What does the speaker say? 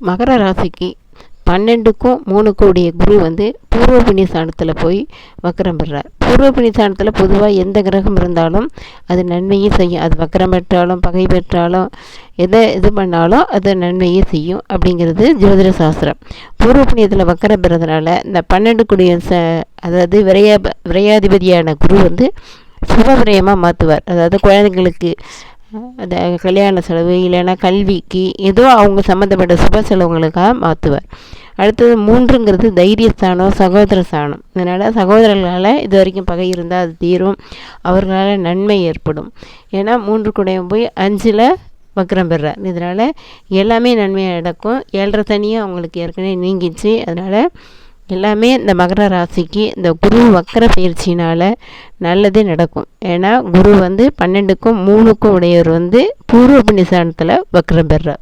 மகர ராசிக்கு பன்னெண்டுக்கும் மூணுக்கும் உடைய குரு வந்து பூர்வ புண்ணிய போய் வக்கரம் பெறார். பூர்வ புண்ணிய பொதுவாக எந்த கிரகம் இருந்தாலும் அது நன்மையும் செய்யும். அது வக்கரம் பெற்றாலும் பகை பெற்றாலும் எதை இது பண்ணாலும் அது நன்மையே செய்யும் அப்படிங்கிறது ஜோதிட சாஸ்திரம். பூர்வ புண்ணியத்தில் வக்கரம் பெறதுனால இந்த பன்னெண்டு குடிய ச அதாவது விரைய விரையாதிபதியான குரு வந்து சுப விரயமாக மாற்றுவார் அதாவது குழந்தைங்களுக்கு அந்த கல்யாண செலவு இல்லைன்னா கல்விக்கு ஏதோ அவங்க சம்மந்தப்பட்ட சுப செலவுகளுக்காக மாற்றுவார் அடுத்தது மூன்றுங்கிறது தைரியஸ்தானம் சகோதர ஸ்தானம் அதனால் சகோதரர்களால் இது வரைக்கும் பகை இருந்தால் அது தீரும். அவர்களால் நன்மை ஏற்படும். ஏன்னா மூன்று கூடையும் போய் அஞ்சில் வக்ரம் பெறார். இதனால் எல்லாமே நன்மையாக நடக்கும். ஏழரை தனியாக அவங்களுக்கு ஏற்கனவே நீங்கிச்சு. அதனால் எல்லாமே இந்த மகர ராசிக்கு இந்த குரு வக்கர பயிற்சினால் நல்லதே நடக்கும். ஏன்னா குரு வந்து பன்னெண்டுக்கும் மூணுக்கும் உடையவர் வந்து பூர்வ புண்ணியஸ்தானத்தில் வக்ரம் பெறார்